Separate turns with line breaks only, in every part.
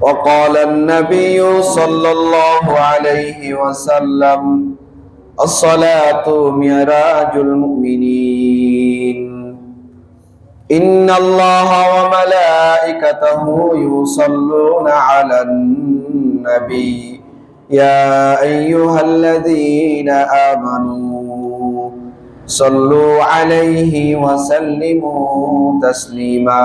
وقال النبي صلى الله عليه وسلم الصلاة معراج المؤمنين. إن الله وملائكته يصلون على النبي. يا أيها الذين آمنوا صلوا عليه وسلموا تسليما.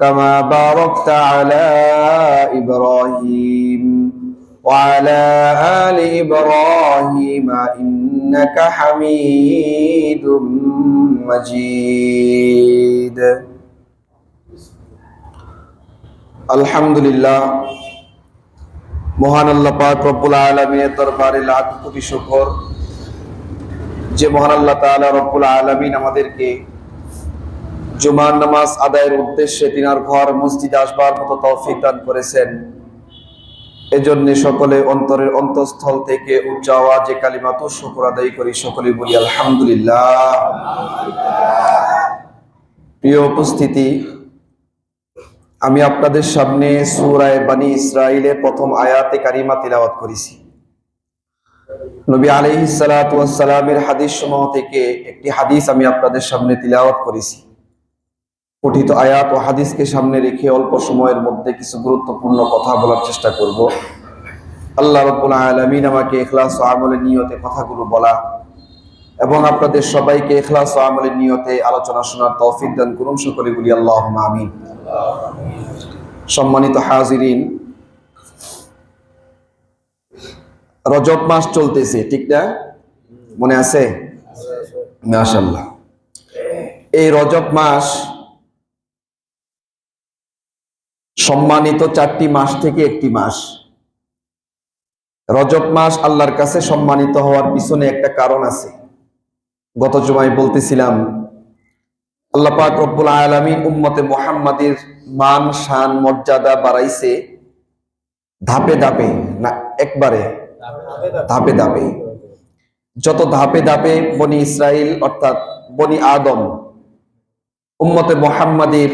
كما باركت على إبراهيم وعلى آل إبراهيم إنك حميد مجيد الحمد لله মহান আল্লাহ পাক রব্বুল আলমিনের দরবারে লাখ কোটি শুকর যে মহান আল্লাহ তাআলা রব্বুল আলমিন আমাদেরকে জুমার নামাজ আদায়ের উদ্দেশ্যে তিনার ঘর মসজিদে আসবার মতো তৌফিক দান করেছেন। এজন্য সকলে অন্তরের অন্তঃস্থল থেকে উচ্চ আওয়াজে কালিমাত শুকর আদায় করি। সকলে বলি আলহামদুলিল্লাহ। প্রিয় উপস্থিতি, আমি আপনাদের সামনে সুরায় বানি ইসরায়েলের প্রথম আয়াতে কারিমা তিলাওয়াত করেছি। নবী আলাইহি সালামের হাদিস সমূহ থেকে একটি হাদিস আমি আপনাদের সামনে তিলাওয়াত করেছি। পঠিত আয়াত ও হাদিসকে সামনে রেখে অল্প সময়ের মধ্যে কিছু গুরুত্বপূর্ণ কথা বলার চেষ্টা করব। আল্লাহ রব্বুল আলমিন আমাকে এখলাস ও আমলের নিয়তে কথাগুলো বলা এবং আপনাদের সবাইকে এখলাস ও আমলের নিয়তে আলোচনা শোনার তৌফিক দান করুন। সকলে বলি আল্লাহ আমিন। সম্মানিত হাজিরিন, রজব মাস চলতেছে, ঠিক না? মনে আছে? মাশাল্লাহ এই রজব মাস সম্মানিত চারটি মাস থেকে একটি মাস। রজব মাস আল্লাহর কাছে সম্মানিত হওয়ার পিছনে একটা কারণ আছে। গত জমায় বলতেছিলাম, আল্লাহ পাক রব্বুল আলামিন উম্মতে মুহাম্মাদের মান, শান, মর্যাদা বাড়াইছে ধাপে ধাপে, না, একবারে ধাপে ধাপে। যত ধাপে ধাপে বনি ইসরাইল অর্থাৎ বনি আদম উম্মতে মোহাম্মদের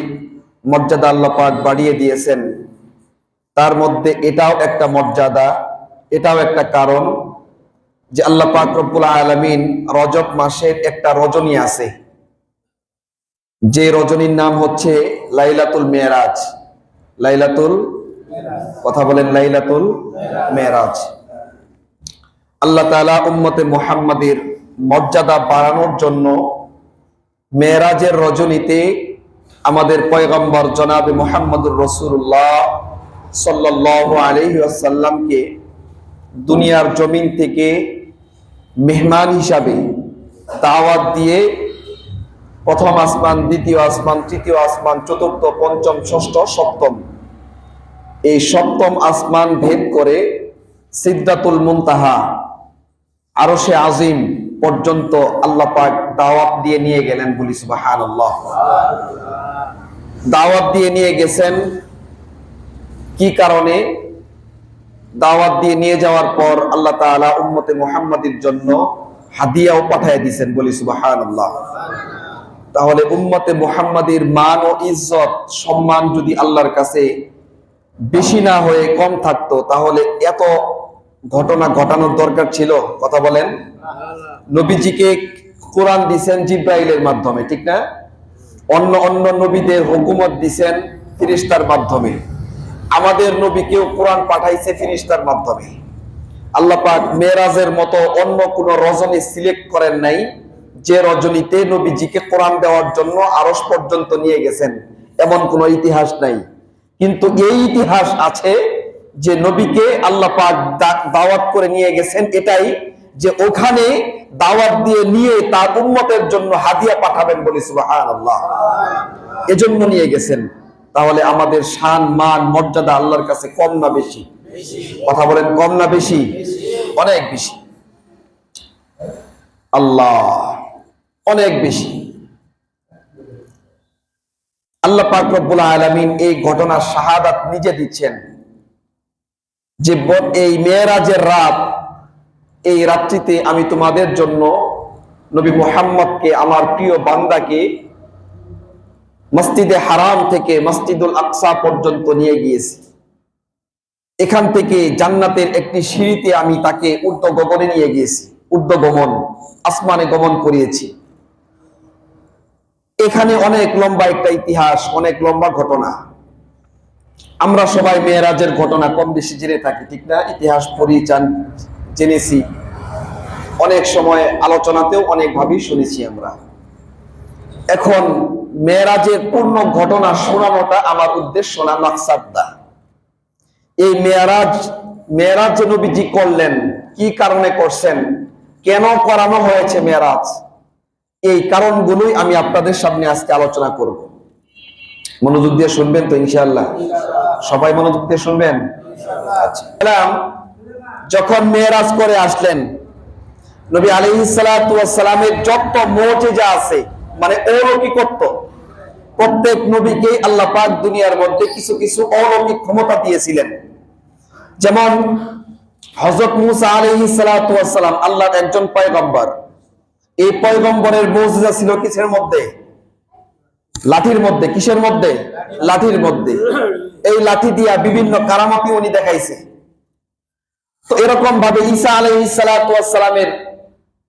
মর্যাদা আল্লাহ পাক বাড়িয়ে দিয়েছেন। তার মধ্যে এটাও একটা মর্যাদা, এটাও একটা কারণ যে আল্লাহ পাক রব্বুল আলামিন রজব মাসের একটা রজনী আছে। যে রজনীর নাম হচ্ছে লাইলাতুল মেরাজ। লাইলাতুল কথা বলেন লাইলাতুল মেরাজ। আল্লাহ তাআলা উম্মতে মুহাম্মাদের মর্যাদা বাড়ানোর জন্য মেরাজের রজনীতে আমাদের পয়গম্বর জনাবে মোহাম্মদুর রসুল্লাহ সাল্লাহ আলহি আসাল্লামকে দুনিয়ার জমিন থেকে মেহমান হিসাবে দাওয়াত দিয়ে প্রথম আসমান, দ্বিতীয় আসমান, তৃতীয় আসমান, চতুর্থ, পঞ্চম, ষষ্ঠ, সপ্তম এই সপ্তম আসমান ভেদ করে সিদ্ধাতুল মুনতাহা আরও সে আজিম পর্যন্ত আল্লাহ পাক দাওয়াত দিয়ে নিয়ে গেলেন বলি সুবাহান দাওয়াত দিয়ে নিয়ে গেছেন কি কারণে? দাওয়াত দিয়ে নিয়ে যাওয়ার পর আল্লাহ তাআলা উম্মতে মুহাম্মাদের জন্য হাদিয়াও পাঠিয়ে দিয়েছেন বলি সুবাহান তাহলে উম্মতে মুহাম্মাদের মান ও ইজ্জত, সম্মান যদি আল্লাহর কাছে বেশি না হয়ে কম থাকতো, তাহলে এত ঘটনা ঘটানোর দরকার ছিল? কথা বলেন। নবীজিকে কোরআন দিছেন জিব্রাইলের মাধ্যমে, ঠিক না? অন্য অন্য নবীদের হুকুমত দিছেন ফিরিস্তার মাধ্যমে। আমাদের নবীকেও কোরআন পাঠাইছে ফিরিস্তার মাধ্যমে। আল্লাহ পাক মেরাজের মতো অন্য কোন রজনী সিলেক্ট করেন নাই, যে রজনীতে নবীজিকে কোরআন দেওয়ার জন্য আরস পর্যন্ত নিয়ে গেছেন, এমন কোন ইতিহাস নাই। কিন্তু এই ইতিহাস আছে যে নবীকে আল্লাহ পাক দাওয়াত করে নিয়ে গেছেন এটাই যে ওখানে দাওয়াত দিয়ে নিয়ে তার উম্মতের জন্য হাদিয়া পাঠাবেন বলে সুবহানাল্লাহ। এজন্য নিয়ে গেছেন। তাহলে আমাদের শান, মান, মর্যাদা আল্লাহর কাছে কম না বেশি? কথা বলেন, কম না বেশি? অনেক বেশি। আল্লাহ, অনেক বেশি। আল্লাহ পাক রব্বুল আলামিন এই ঘটনার শাহাদাত নিজে দিচ্ছেন। যে এই মেয়েরাজের রাত এই রাত্রিতে আমি তোমাদের জন্য নবী মোহাম্মদকে, আমার প্রিয় বান্দাকে মসজিদে হারাম থেকে মসজিদুল আকসা পর্যন্ত নিয়ে গিয়েছি। এখান থেকে জান্নাতের একটি সিঁড়িতে আমি তাকে ঊর্ধ্ব গগনে নিয়ে গিয়েছি, ঊর্ধ্ব গমন, আসমানে গমন করিয়েছি। এখানে অনেক লম্বা একটা ইতিহাস, অনেক লম্বা ঘটনা। আমরা সবাই মেয়েরাজের ঘটনা কম বেশি জেনে থাকি, ঠিক না? ইতিহাস পড়ি জেনেছি। অনেক সময় আলোচনাতেও অনেকভাবেই শুনেছি আমরা। এখন মেয়েরাজের পূর্ণ ঘটনা শোনানোটা আমার উদ্দেশ্য না, মাকসাদা এই মেয়েরাজ মেয়েরাজ যে নবীজি করলেন, কি কারণে করছেন, কেন করানো হয়েছে মেয়েরাজ? এই কারণগুলোই আমি আপনাদের সামনে আজকে আলোচনা করব। মনোযোগ দিয়ে শুনবেন তো ইনশাআল্লাহ? সবাই মনোযোগ দিয়ে শুনবেন? আচ্ছা। যখন মেয়েরাজ করে আসলেন, নবী আলহিসালামের যত মৌজেজা আছে মানে অলৌকিকত্ব প্রত্যেক নবীকে আল্লাহ পাক দুনিয়ার মধ্যে কিছু কিছু অলৌকিক ক্ষমতা দিয়েছিলেন। যেমন হজরত মুসা আলহিসালাম আল্লাহর একজন পয়গম্বর। এই পয়গম্বরের মৌজিজা ছিল কিসের মধ্যে? লাঠির মধ্যে। কিসের মধ্যে? লাঠির মধ্যে। এই লাঠি দিয়া বিভিন্ন কারামতি উনি দেখাইছে। তো এরকম ভাবে ঈসা আলাইসালামের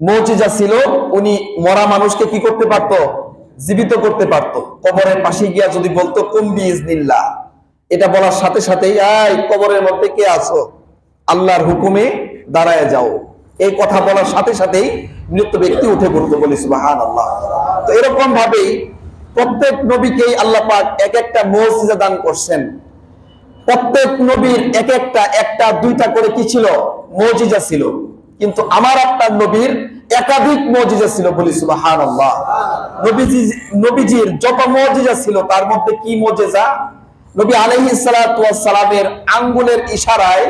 মৌজিজা ছিল, উনি মরা মানুষকে কি করতে পারত? জীবিত করতে পারত। কবরের পাশে গিয়া যদি বলতো কুম্বি ইজনিল্লাহ এটা বলার সাথে সাথেই এই কবরের মধ্যে কে আছো? আল্লাহর হুকুমে দাঁড়ায় যাও। এই কথা বলার সাথে সাথেই মৃত ব্যক্তি উঠে পড়তো বলি সুবাহান আল্লাহ তো এরকম ভাবেই প্রত্যেক নবীকেই আল্লাহ পাক এক একটা মৌজিজা দান করছেন। প্রত্যেক নবীর এক একটা একটা, দুইটা করে কি ছিল? মজিজা ছিল। কিন্তু আমার আপনার নবীর একাধিক মজিজা ছিল বলি সুবাহান নবীজির যত মজিজা ছিল, তার মধ্যে কি মজেজা? নবী আঙ্গুলের ইশারায়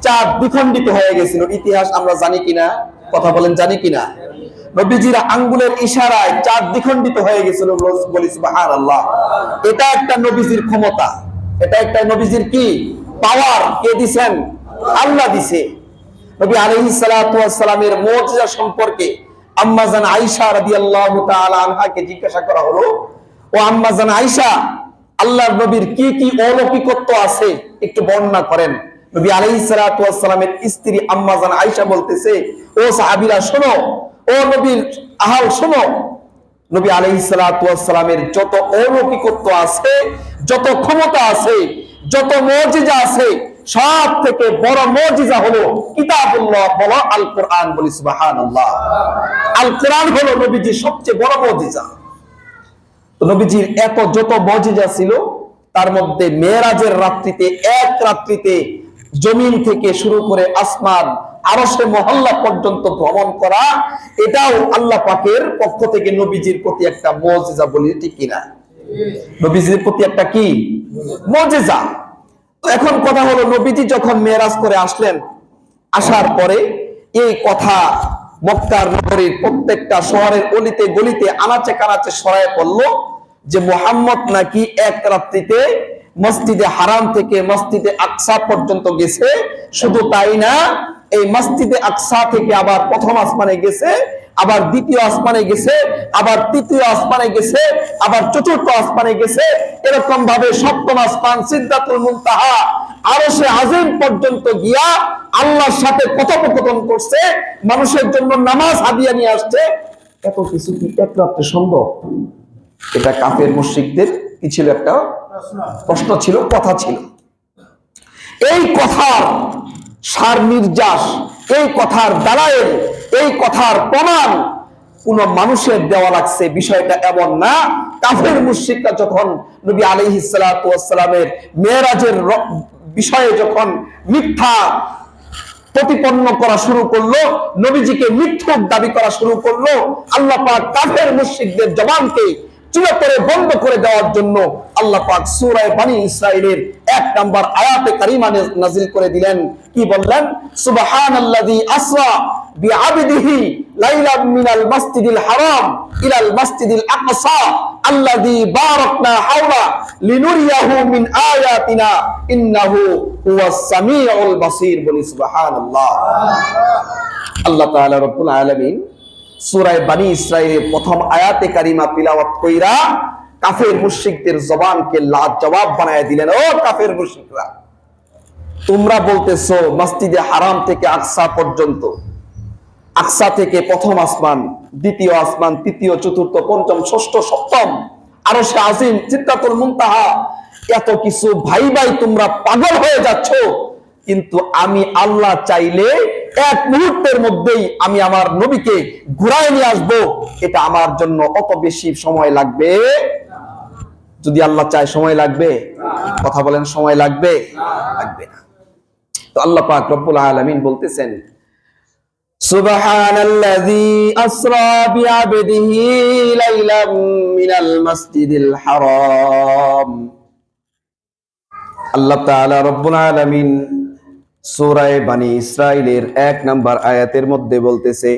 চাঁদ দ্বিখণ্ডিত হয়ে গেছিল। ইতিহাস আমরা জানি কিনা? কথা বলেন, জানি কিনা? নবীজির আঙ্গুলের ইশারায় চাঁদ দ্বিখণ্ডিত হয়ে গেছিল বলি এটা একটা নবীজির ক্ষমতা। এটা একটা নবীজির কি? পাওয়ার। কে দিছেন? আল্লাহ দিছে। নবী আলাইহিস সালাতু ওয়াস সালামের মুজিজা সম্পর্কে আম্মাজান আয়েশা রাদিয়াল্লাহু তাআলা আনহাকে জিজ্ঞাসা করা হলো, ও আম্মাজান আয়েশা, আল্লাহর নবীর কি কি অলৌকিকত্ব আছে? একটু বর্ণনা করেন। নবী আলাইহিস সালাতু ওয়াস সালামের স্ত্রী আম্মাজান আয়েশা বলতেছে, ও সাহাবীরা, শোনো। ও নবীর আহাল, শোনো। নবী আলহিসালামের যত অলৌকিকত্ব আছে, যত ক্ষমতা আছে, যত মজিজা আছে, সব থেকে বড় মজিজা হলো কিতাবুল্লাহ বলো আল কোরআন বলি সুবহানাল্লাহ। আল কোরআন হলো নবীজির সবচেয়ে বড় মজিজা তো নবীজির এত যত মজিজা ছিল, তার মধ্যে মেয়েরাজের রাত্রিতে, এক রাত্রিতে জমিন থেকে শুরু করে আসমান আরও সে মহল্লা পর্যন্ত ভ্রমণ করা, এটাও আল্লাহ পাকের পক্ষ থেকে নবীজির প্রতি একটা মজেজা বলি, ঠিক কিনা? নবীজির প্রতি একটা কি? মজেজা। এখন কথা হলো, নবীজি যখন মেয়েরাজ করে আসলেন, আসার পরে এই কথা মক্কার নগরীর প্রত্যেকটা শহরের অলিতে গলিতে আনাচে কানাচে সরায় পড়ল যে মোহাম্মদ নাকি এক রাত্রিতে মসজিদে হারাম থেকে মসজিদে আকসা পর্যন্ত গেছে। শুধু তাই না, এই মসজিদে আকসা থেকে আবার প্রথম আসমানে গেছে, আবার দ্বিতীয় আসমানে গেছে, আবার তৃতীয় আসমানে গেছে, আবার চতুর্থ আসমানে গেছে। এরকম ভাবে সপ্তম আসমান সিদ্ধাতুল মুনতাহা আরও সে আজিম পর্যন্ত গিয়া আল্লাহর সাথে কথোপকথন করছে, মানুষের জন্য নামাজ হাদিয়া নিয়ে আসছে। এত কিছু কি এক রাত্রে সম্ভব? এটা কাফের মুশরিকদের কি ছিল একটা প্রশ্ন ছিল, কথা ছিল। এই কথার সার নির্যাস, এই কথার দালায়ের এই কথার প্রমাণ কোন মানুষের দেওয়া লাগছে, বিষয়টা এমন না। কাফের মুশরিকরা যখন নবী আলাইহিস সালাতু ওয়াস সালামের মেরাজের বিষয়ে যখন মিথ্যা প্রতিপন্ন করা শুরু করল, নবীজিকে মিথ্যক দাবি করা শুরু করল, আল্লাহ পাক কাফের মুশরিকদের জবানকে বন্ধ করে দেওয়ার জন্য আল্লাহ পাক সূরায়ে বানি ইসরাইলের এক নাম্বার আয়াতে কারিমা নাজিল করে দিলেন। কি বললেন? সুবহানাল্লাযী আসরা মিনাল হারাম ইলাল আকসা বারাকনা হাওলা লিনুরিয়াহু মিন আয়াতিনা ইন্নাহু হুয়াস সামিউল বলি সুবহানাল্লাহ। আল্লাহ তাআলা রব্বুল আলামিন সূরায়ে বানি ইসরাইলের প্রথম আয়াতে কারিমা তিলাওয়াত কইরা কাফের মুশরিকদের জবানকে লাজবাব বানায় দিলেন। ও কাফের মুশরিকরা, তোমরা বলতেছো মসজিদে হারাম থেকে আকসা পর্যন্ত, আকসা থেকে প্রথম আসমান, দ্বিতীয় আসমান, তৃতীয়, চতুর্থ, পঞ্চম, ষষ্ঠ, সপ্তম আরও সে আজিম চিত্তাতুল মুনতাহা, এত কিছু ভাই ভাই তোমরা পাগল হয়ে যাচ্ছ। কিন্তু আমি আল্লাহ চাইলে এক মুহূর্তের মধ্যেই আমি আমার নবীকে ঘুরায় নিয়ে আসব। এটা আমার জন্য অত বেশি সময় লাগবে? যদি আল্লাহ চায় সময় লাগবে? কথা বলেন, সময় লাগবে? লাগবে না। তো আল্লাহ পাক রব্বুল আলামিন বলতেছেন মিনাল আল্লাহ তাআলা রব্বুল আলামিন সূরায়ে বানি ইসরাইলের এক নাম্বার আয়াতের মধ্যে বলতেছে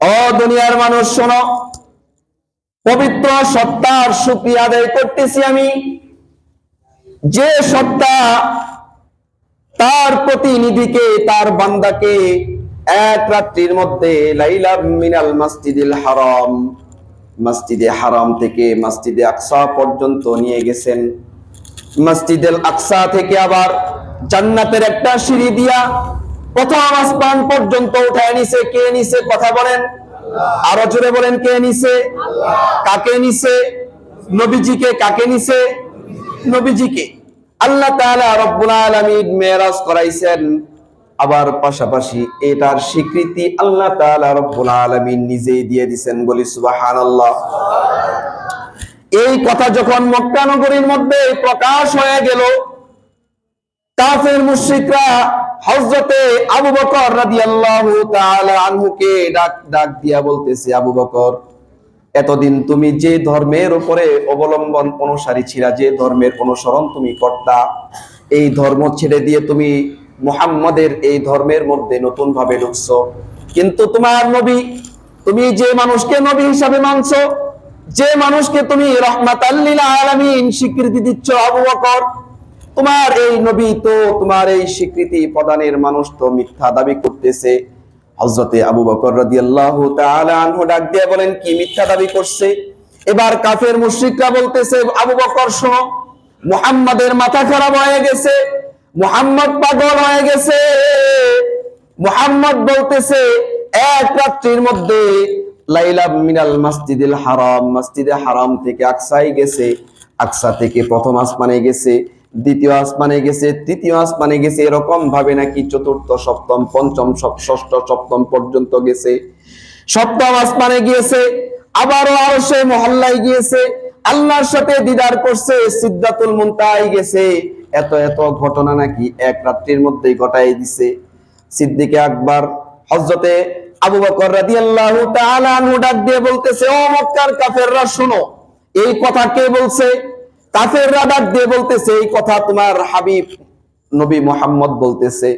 ও দুনিয়ার মানুষ, শোনো, পবিত্র সত্তার শুকরিয়া আদায় করতেছি আমি। যে সত্তা তার প্রতিনিধিকে, তার বান্দাকে এক রাত্রির মধ্যে লাইলা মিনাল মসজিদিল হারাম, মসজিদে হারাম থেকে মসজিদে আকসা পর্যন্ত নিয়ে গেছেন। মসজিদুল আকসা থেকে আবার জান্নাতের একটা সিঁড়ি দিয়া প্রথম আসমান পর্যন্ত উঠায় নিছে। কে নিছে? কথা বলেন। আরও জোরে বলেন, কে নিছে? কাকে নিছে? নবীজিকে কাকে নিছে? নবীজিকে। আল্লাহ তাআলা রব্বুল আলামিন মেরাজ করাইছেন। আবার পাশাপাশি এটার স্বীকৃতি আল্লাহ তাআলা রব্বুল আলামিন নিজেই দিয়ে দিবেন বলি সুবহানাল্লাহ। এই কথা যখন মক্কা নগরীর মধ্যে প্রকাশ হয়ে গেল কাফের মুশরিকরা হযরতে আবু বকর রাদিয়াল্লাহু তাআলা আনহুকে ডাক ডাক দিয়া বলতেছে, আবু বকর, এতদিন তুমি যে ধর্মের উপরে অবলম্বন অনুসারী ছিলা, যে ধর্মের অনুসরণ তুমি করতা, এই ধর্ম ছেড়ে দিয়ে তুমি মুহাম্মাদের এই ধর্মের মধ্যে নতুন ভাবে ঢুকছো। কিন্তু তোমার নবী, তুমি যে মানুষকে নবী হিসাবে মানছো, যে মানুষকে তুমি রহমাতাল্লিল আলামিন স্বীকৃতি দিচ্ছ, আবু বকর তোমার এই নবী তো তোমার এই স্বীকৃতি প্রদানের মানুষ তো মিথ্যা দাবি করতেছে। হজরতে আবু বকর রাদিয়াল্লাহু ডাক দিয়ে বলেন, কি মিথ্যা দাবি করছে? এবার কাফের মুশরিকরা বলতেছে, আবু বকর শোনো, মুহাম্মাদের মাথা খারাপ হয়ে গেছে, মুহাম্মদ পাগল হয়ে গেছে। মুহাম্মদ বলতেছে, এক রাত্রির মধ্যে লাইলা মিনাল মসজিদিল হারাম, মসজিদে হারাম থেকে আকসাই গেছে, আকসা থেকে প্রথম আসমানে গেছে দ্বিতীয় আসমানে গেছে, তৃতীয় আসমানে গেছে, এরকম ভাবে নাকি চতুর্থ, সপ্তম, পঞ্চম ষষ্ঠ, সপ্তম পর্যন্ত গেছে। সপ্তম আসমানে গিয়েছে আবারও আরও সে মহল্লায় গিয়েছে, আল্লাহর সাথে দিদার করছে, সিদ্ধাতুল মুনতায় গেছে। এত এত ঘটনা নাকি এক রাত্রির মধ্যেই ঘটাই দিছে। সিদ্দিকে আকবর হযরতে আবু বকর রাদিয়াল্লাহু তাআলা ডাক দিয়ে বলতেছে, ও মক্কার কাফেররা, শোনো, এই কথা কে বলছে? কাফেররা ডাক দিয়ে বলতেছে, এই কথা তোমার হাবিব নবী মোহাম্মদ বলতেছে।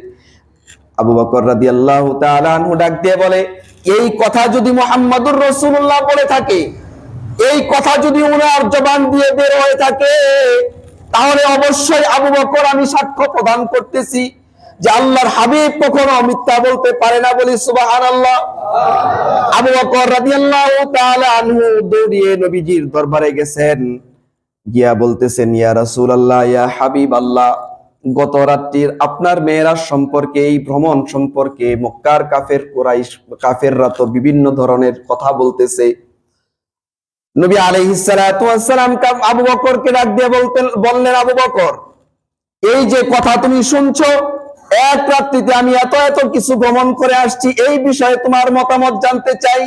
আবু বকর রাদিয়াল্লাহু আল্লাহ আনহু ডাক দিয়ে বলে, এই কথা যদি মোহাম্মদুর রসুল্লাহ বলে থাকে, এই কথা যদি উনার জবান দিয়ে বের হয়ে থাকে, তাহলে অবশ্যই আবু বকর আমি সাক্ষ্য প্রদান করতেছি যে আল্লাহর হাবিব কখনো মিথ্যা বলতে পারে না বলি, সুবহানাল্লাহ। আবু বকর রাদিয়াল্লাহু তাআলা আনহু দৌড়িয়ে নবীজির দরবারে গেছেন। গিয়া বলতেছেন, ইয়া রাসূলুল্লাহ, ইয়া হাবিব আল্লাহ গত রাত্রির আপনার মেয়েরা সম্পর্কে, এই ভ্রমণ সম্পর্কে মক্কার কাফের কুরাইশ, কাফেররা তো বিভিন্ন ধরনের কথা বলতেছে। নবী আবু বকরকে ডাক দিয়ে বলতেন, বললেন, আবু বকর, এই যে কথা তুমি শুনছো, এক রাত্রিতে আমি এত এত কিছু ভ্রমণ করে আসছি, এই বিষয়ে তোমার মতামত জানতে চাই।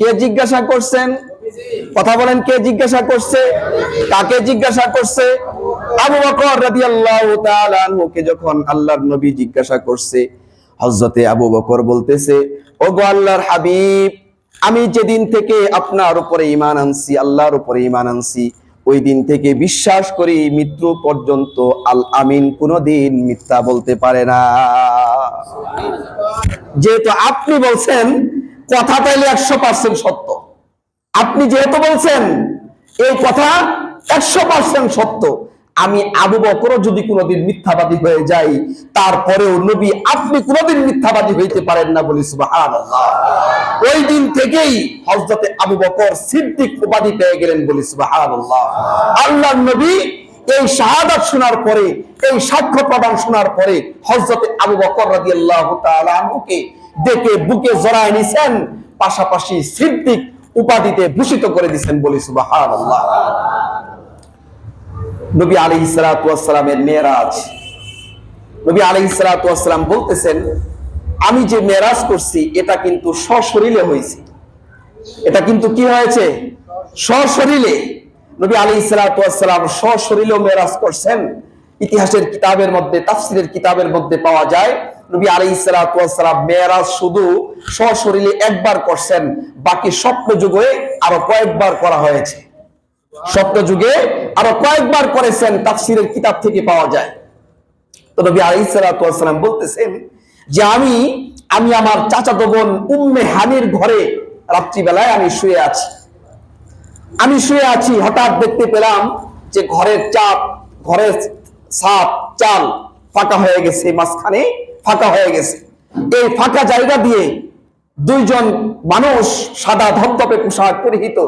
কে জিজ্ঞাসা করছেন কথা বলেন, কে জিজ্ঞাসা করছে? কাকে জিজ্ঞাসা করছে? আবু বকর রাদিয়াল্লাহু তাআলা আনহুকে যখন আল্লাহর নবী জিজ্ঞাসা করছে, হযরতে আবু বকর বলতেছে, ওগো আল্লাহর হাবিব, আমি যেদিন থেকে আপনার উপরে ইমান আনছি, আল্লাহর উপরে ইমান আনছি, ওই দিন থেকে বিশ্বাস করি মৃত্যু পর্যন্ত আল আমিন কোনদিন মিথ্যা বলতে পারে না। যেহেতু আপনি বলছেন, কথা তাইলে একশো পার্সেন্ট সত্য। আপনি যেহেতু বলছেন, এই কথা একশো পার্সেন্ট সত্য। আমি আবু বকরও যদি কোনোদিন মিথ্যাবাদী হয়ে যাই, তারপরেও নবী আপনি কোনোদিন মিথ্যাবাদী হইতে পারেন না বলি ওই দিন থেকেই হযরতে আবু বকর সিদ্দিক উপাধি পেয়ে গেলেন বলি আল্লাহর নবী এই শাহাদাত শোনার পরে, এই সাক্ষ্য প্রদান শোনার পরে হযরতে আবু বকর রাদিয়াল্লাহু আল্লাহ ডেকে বুকে জড়ায় নিছেন। পাশাপাশি সিদ্দিক উপাধিতে ভূষিত করে দিচ্ছেন বলি নবী সালামের মেরাজ নবী সালাতু বলতেছেন, আমি যে মেরাজ করছি, এটা কিন্তু সশরীরে হয়েছে। এটা কিন্তু কি হয়েছে? সশরীরে। নবী আলাইহিস সালাতু ওয়াস সশরীরেও মেরাজ করছেন। ইতিহাসের কিতাবের মধ্যে, তাফসীরের কিতাবের মধ্যে পাওয়া যায় নবী ওয়াস সালাম মেরাজ শুধু সশরীরে একবার করছেন, বাকি স্বপ্ন যুগে আরও কয়েকবার করা হয়েছে। স্বপ্ন যুগে আরও কয়েকবার করেছেন, তাফসীরের কিতাব থেকে পাওয়া যায়। তো নবী আলাইহিস সালাতু ওয়াস বলতেছেন যে আমি আমি আমার চাচাতো বোন উম্মে হানির ঘরে রাত্রিবেলায় আমি শুয়ে আছি। আমি শুয়ে আছি, হঠাৎ দেখতে পেলাম যে ঘরের চাপ, ঘরের সাপ, চাল ফাঁকা হয়ে গেছে মাঝখানে ফাঁকা হয়ে গেছে। এই ফাঁকা জায়গা দিয়ে দুইজন মানুষ সাদা ধপধপে পোশাক পরিহিত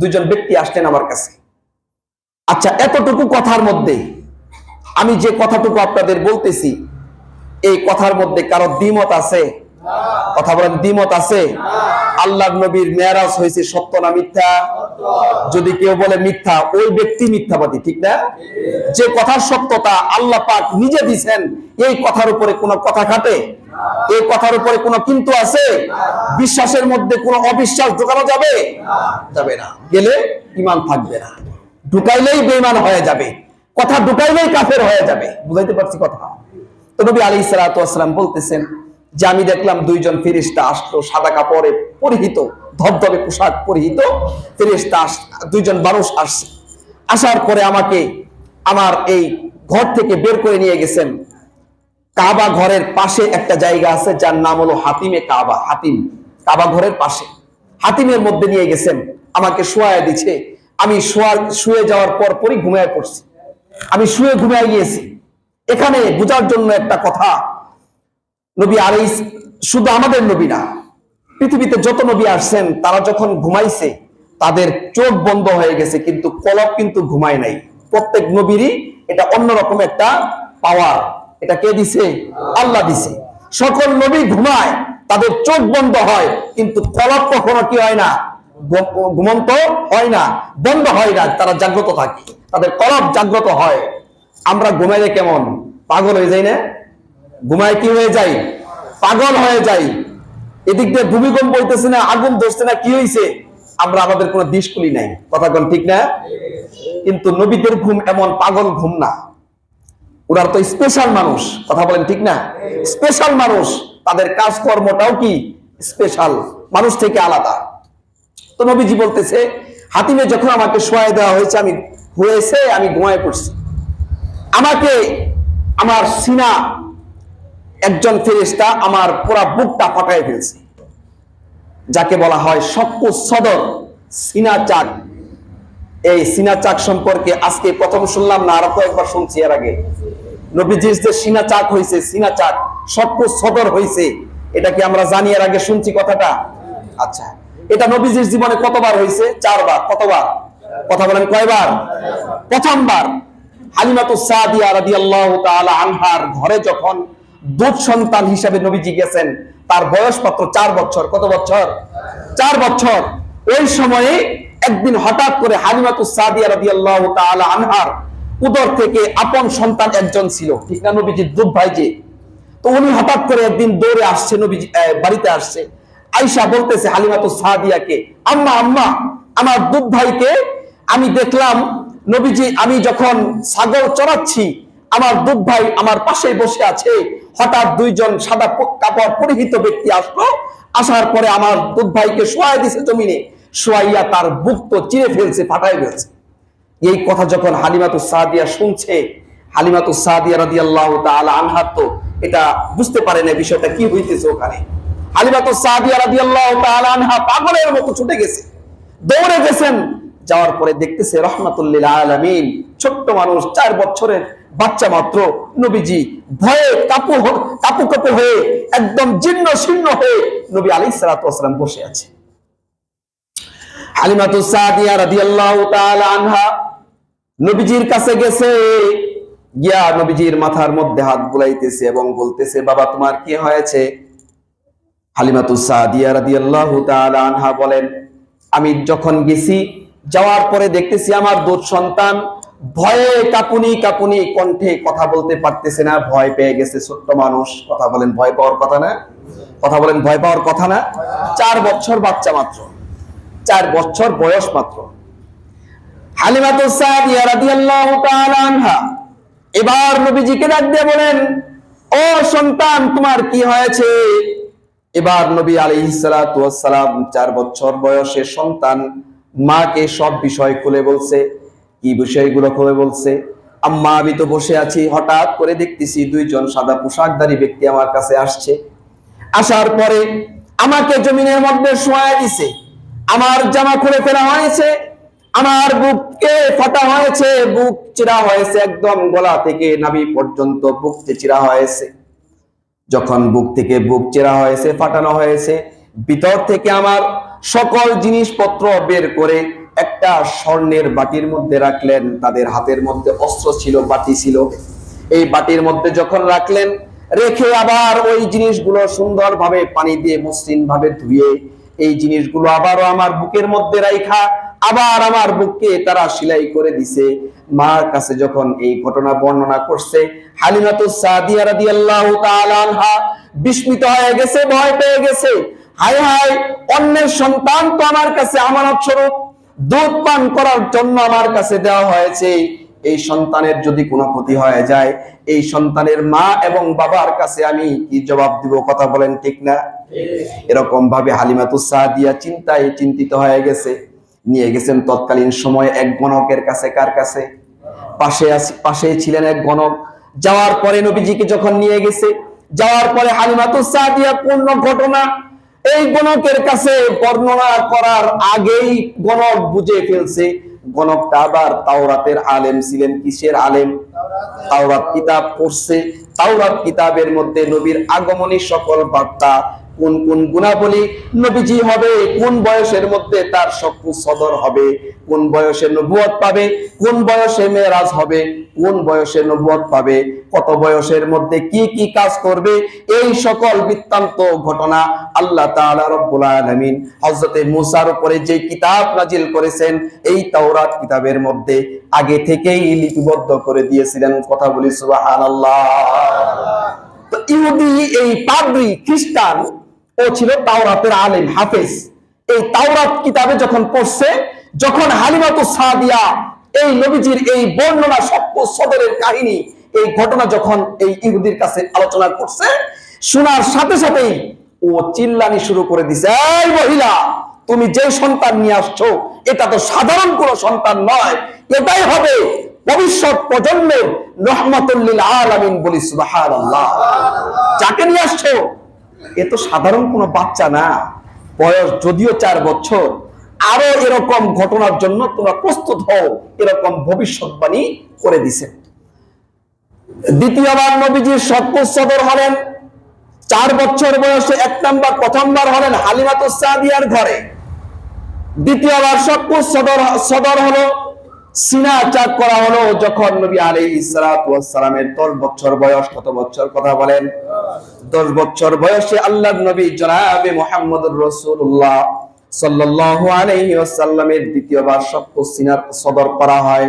দুইজন ব্যক্তি আসলেন আমার কাছে। আচ্ছা এতটুকু কথার মধ্যে আমি যে কথাটুকু আপনাদের বলতেছি, এই কথার মধ্যে কারও দ্বিমত আছে? কথা বলেন, দ্বিমত আছে? আল্লাহ নবীর মেয়ারাজ হয়েছে সত্য না মিথ্যা? যদি কেউ বলে মিথ্যা, ওই ব্যক্তি মিথ্যাবাদী, ঠিক না? যে কথার সত্যতা আল্লাহ পাক নিজে দিছেন এই কথার উপরে কোনো কথা খাটে? এই কথার উপরে কোনো কিন্তু আছে? বিশ্বাসের মধ্যে কোনো অবিশ্বাস ঢোকানো যাবে? যাবে না। গেলে ইমান থাকবে না। ঢুকাইলেই বেঈমান হয়ে যাবে। কথা ঢুকাইলেই কাফের হয়ে যাবে। বুঝাইতে পারছি কথা? তো নবী আলী সালাম বলতেছেন যে আমি দেখলাম দুইজন ফেরিস্তা আসলো, সাদা কাপড়ে পরিহিত, ধবধবে পোশাক পরিহিত। ফেরিস্তা আস- দুইজন মানুষ আসছে আসার পরে আমাকে আমার এই ঘর থেকে বের করে নিয়ে গেছেন। কাবা ঘরের পাশে একটা জায়গা আছে, যার নাম হলো হাতিমে কাবা, হাতিম। কাবা ঘরের পাশে। হাতিমের মধ্যে নিয়ে গেছেন, আমাকে শোয়ায় দিচ্ছে আমি শোয়া শুয়ে যাওয়ার পর পরই ঘুমিয়ে পড়ছি। আমি শুয়ে ঘুমিয়ে গিয়েছি। এখানে বোঝার জন্য একটা কথা নবী আলাইস শুধু আমাদের নবী না, পৃথিবীতে যত নবী আসছেন, তারা যখন ঘুমাইছে, তাদের চোখ বন্ধ হয়ে গেছে, কিন্তু কলব কিন্তু ঘুমায় নাই। প্রত্যেক নবীরই এটা অন্যরকম একটা পাওয়ার এটা কে দিছে? আল্লাহ দিছে। সকল নবী ঘুমায়, তাদের চোখ বন্ধ হয়, কিন্তু কলব কখনো কি হয় না? ঘুমন্ত হয় না, বন্ধ হয় না, তারা জাগ্রত থাকে। তাদের কলব জাগ্রত হয়। আমরা ঘুমাইলে কেমন? পাগল হয়ে যাই না? ঘুমায় কি হয়ে যাই পাগল হয়ে যাই এদিক দিয়ে ভূমিকম্প হইতেছে না, আগুন ধরছে না, কি হয়েছে আমরা আমাদের কোনো দিশকুলি নাই। কথা কোন ঠিক না? কিন্তু নবীদের ঘুম এমন পাগল ঘুম না। ওরা তো স্পেশাল মানুষ। কথা বলেন ঠিক না? স্পেশাল মানুষ। তাদের কাজকর্মটাও কি? স্পেশাল মানুষ থেকে আলাদা। তো নবীজি বলতেছে, হাতিমে যখন আমাকে শোয়াই দেওয়া হয়েছে, আমি হয়েছে, আমি ঘুমায় পড়ছি। আমাকে আমার সিনা একজন আমার পুরা বুকটা ফাটাই ফেলছে, যাকে বলা হয় শক্কু সদর, সিনা চাক। এই সিনা চাক সম্পর্কে আজকে প্রথম শুনলাম না, আরও কয়েকবার শুনছি এর আগে। নবীজির যে সিনা চাক হয়েছে সিনা চাক সদর হয়েছে এটা কি আমরা জানি এর আগে শুনছি কথাটা? আচ্ছা এটা নবীজির জীবনে কতবার হয়েছে চারবার, কতবার? কথা বলেন কয়বার? প্রথমবার। হালিমাতু সাদিয়া রাদিয়াল্লাহু তাআলা আনহার ঘরে যখন দুধ সন্তান হিসেবে নবীজি গেছেন। তার বয়স মাত্র চার বছর। কত বছর? চার বছর। ওই সময়ে একদিন হঠাৎ করে হালিমাতু আনহার উদর থেকে আপন সন্তান একজন ছিল। ঠিক না নবীজির দুধ ভাই যে তো উনি হঠাৎ করে একদিন দৌড়ে আসছে নবীজি বাড়িতে আসছে। আইসা বলতেছে হালিমাতু সাদিয়াকে, আম্মা আম্মা, আমার দুধ ভাইকে আমি দেখলাম নবীজি, আমি যখন ছাগল চড়াচ্ছি, আমার দুধ ভাই আমার পাশে বসে আছে হঠাৎ দুইজন সাদা কাপড় পরিহিত ব্যক্তি আসলো। আসার পরে আমার দুধ ভাইকে শোয়াই দিছে জমিনে। শোয়াইয়া তার বুক তো চিরে ফেলছে, ফাটাই ফেলছে। এই কথা যখন হালিমাতু সাদিয়া শুনছে হালিমাতু সাদিয়া রাদিয়াল্লাহু তাআলা আনহা তো এটা বুঝতে পারে না বিষয়টা কি হইতেছে ওখানে। হালিমাতু সাদিয়া রাদিয়াল্লাহু তাআলা আনহা পাগলের মতো ছুটে গেছে। দৌড়ে গেছেন যাওয়ার পরে দেখতেছে রহমাতুল্লিল আলামিন, ছোট্ট মানুষ, চার বছরের বাচ্চা মাত্র। নবীজি ভয়ে কাপু কাপু কাপু হয়ে, একদম জীর্ণ শীর্ণ হয়ে নবী আলাইহিস সালাতু ওয়াসালাম বসে আছে। নবীজির কাছে গেছে। গিয়া নবীজির মাথার মধ্যে হাত বুলাইতেছে এবং বলতেছে, বাবা, তোমার কি হয়েছে? সাদিয়া রাদিয়াল্লাহু আনহা বলেন, আমি যখন গেছি যাওয়ার পরে দেখতেছি আমার দুধ সন্তান ভয়ে কাপুনি কাপুনি কণ্ঠে কথা বলতে পারতেছে না, ভয় পেয়ে গেছে ছোট্ট মানুষ। কথা বলেন, ভয় পাওয়ার কথা না? কথা বলেন, ভয় পাওয়ার কথা না? চার বছর বাচ্চা মাত্র। চার বছর বয়স মাত্র। এবার নবীজিকে ডাক দিয়ে বলেন, ও সন্তান, তোমার কি হয়েছে? এবার নবী ওয়াস সালাম, চার বছর বয়সের সন্তান মাকে সব বিষয় খুলে বলছে, কি বিষয়গুলো খুলে বলছে? আম্মা, আমি তো বসে আছি, হঠাৎ করে দেখতেছি দুইজন সাদা পোশাকধারী ব্যক্তি আমার কাছে আসছে। আসার পরে আমাকে জমিনের মধ্যে শোয়া দিছে। আমার জামা খুলে ফেলা হয়েছে, আমার বুককে ফাটা হয়েছে, বুক চিরা হয়েছে, একদম গলা থেকে নাভি পর্যন্ত বুক চিরা হয়েছে। যখন বুক থেকে বুক চেরা হয়েছে, ফাটানো হয়েছে, ভিতর থেকে আমার সকল জিনিসপত্র বের করে একটা স্বর্ণের বাটির মধ্যে রাখলেন। তাদের হাতের মধ্যে অস্ত্র ছিল, বাটি ছিল। এই বাটির মধ্যে যখন রাখলেন, রেখে আবার ওই জিনিসগুলো সুন্দরভাবে পানি দিয়ে মসৃণ ভাবে ধুয়ে, এই জিনিসগুলো আবারও আমার বুকের মধ্যে রাইখা, আবার আমার বুককে তারা সেলাই করে দিছে। মার কাছে যখন এই ঘটনা বর্ণনা করছে হালিমাতু সাদিয়া রাদিয়াল্লাহু তাআলা আনহা বিস্মিত হয়ে গেছে, ভয় পেয়ে গেছে। হায় হায় অন্যের সন্তান তো আমার কাছে আমানত স্বরূপ। দুধ পান করার জন্য আমার কাছে দেওয়া হয়েছে। এই সন্তানের যদি কোনো ক্ষতি হয়ে যায়, এই সন্তানের মা এবং বাবার কাছে আমি কি জবাব দিব কথা বলেন ঠিক না? এরকম ভাবে হালিমাতু সাদিয়া চিন্তায় চিন্তিত হয়ে গেছে। নিয়ে গেছেন তৎকালীন সময়ে এক গণকের কাছে, কার কাছে? পাশে পাশে ছিলেন এক গণক। যাওয়ার পরে নবীজিকে যখন নিয়ে গেছে, যাওয়ার পরে হালিমাতু সাদিয়া পূর্ণ ঘটনা এই গণকের কাছে বর্ণনা করার আগেই গণক বুঝে ফেলছে। গণকটা আবার তাওরাতের আলেম ছিলেন কিসের আলেম? তাওরাত কিতাব পড়ছে। তাওরাত কিতাবের মধ্যে নবীর আগমনী সকল বার্তা কোন কোন গুণাবলী নবীজি হবে, কোন বয়সের মধ্যে তার শক্তি সদর হবে, কোন বয়সে নবুয়ত পাবে, কোন বয়সে মেরাজ হবে, কোন বয়সে নবুয়ত পাবে, কত বয়সের মধ্যে কি কি কাজ করবে, এই সকল বৃত্তান্ত ঘটনা আল্লাহ তাআলা রব্বুল আলামিন হযরতে মুসার উপরে যে কিতাব নাজিল করেছেন, এই তাওরাত কিতাবের মধ্যে আগে থেকেই লিপিবদ্ধ করে দিয়েছিলেন কথা বলি সুবহানাল্লাহ। ইহুদি, এই পাদ্রি খ্রিস্টান ও ছিল তাওরাতের আলেম, হাফেজ। এই তাওরাত কিতাবে যখন পড়ছে, যখন হালিমাতু সাদিয়া, এই নবীজির এই বর্ণনা সত্য সদরের কাহিনী, এই ঘটনা যখন এই ইহুদির কাছে আলোচনা করছে, শোনার সাথে সাথেই ও চিল্লানি শুরু করে দিছে, এই মহিলা, তুমি যে সন্তান নিয়ে আসছো, এটা তো সাধারণ কোনো সন্তান নয়। এটাই হবে ভবিষ্যৎ প্রজন্মের রহমতুল্লিল আলামিন বলি সুবহানাল্লাহ। যাকে নিয়ে আসছো এ তো সাধারণ কোনো বাচ্চা না। বয়স যদিও চার বছর। আরও এরকম ঘটনার জন্য তোমরা প্রস্তুত হও, এরকম ভবিষ্যৎবাণী করে দিছে। দ্বিতীয়বার নবীজির সৎপুর সদর হলেন। চার বছর বয়সে এক নাম্বার প্রথমবার হলেন হালিমাতু সাদিয়ার ঘরে। দ্বিতীয়বার সৎপুর সদর সদর হলো চাক করা হলো যখন নবী ওয়াস সালামের 10 বছর বয়স, কত বছর? কথা বলেন। দশ বছর বয়সে আল্লাহ নবী জনাবে মোহাম্মদুর রসুল্লাহ দ্বিতীয়বার সিনার সদর করা হয়।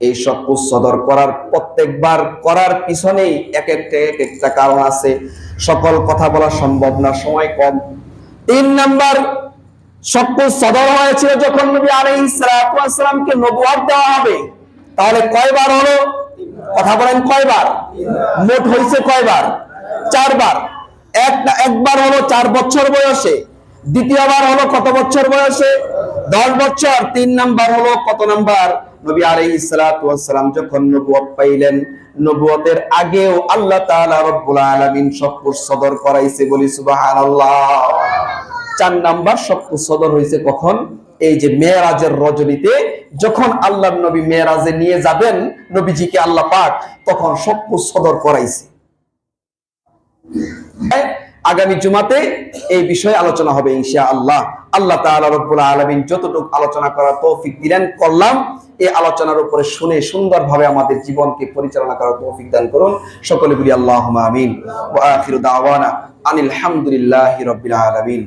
এই সক্কু সদর করার প্রত্যেকবার করার পিছনেই এক একটা কারণ আছে। সকল কথা বলা সম্ভব না, সময় কম। তিন নাম্বার সক্কু সদর হয়েছিল যখন নবী দেওয়া হবে। তাহলে কয়বার হলো? কথা বলেন কয়বার? মোট হয়েছে কয়বার? চারবার। এক একবার হলো চার বছর বয়সে। দ্বিতীয়বার হলো কত বছর বয়সে? দশ বছর। তিন নাম্বার হলো কত নাম্বার? নবী আলাইহিস সালাতু ওয়াস যখন নবুয়ত পাইলেন নবুয়তের আগেও আল্লাহ তাআলা রব্বুল আলামিন সদর করাইছে বলি সুবহানাল্লাহ। চার নাম্বার সবকুর সদর হয়েছে কখন? এই যে মেয়েরাজের রজনীতে, যখন আল্লাহ নবী মেয়েরাজে নিয়ে যাবেন, নবীজিকে আল্লাহ পাক তখন সবকুর সদর করাইছে। আগামী জুমাতে এই বিষয়ে আলোচনা হবে ইনশা আল্লাহ আল্লাহ তাআলা রব্বুল আলামিন যতটুকু আলোচনা করার তৌফিক দিলেন, করলাম। এই আলোচনার উপরে শুনে সুন্দরভাবে আমাদের জীবনকে পরিচালনা করার তৌফিক দান করুন। সকলে বলি আল্লাহুম্মা আমিন। ওয়া আখিরু দাওয়ানা আনিল হামদুলিল্লাহি রাব্বিল আলামিন।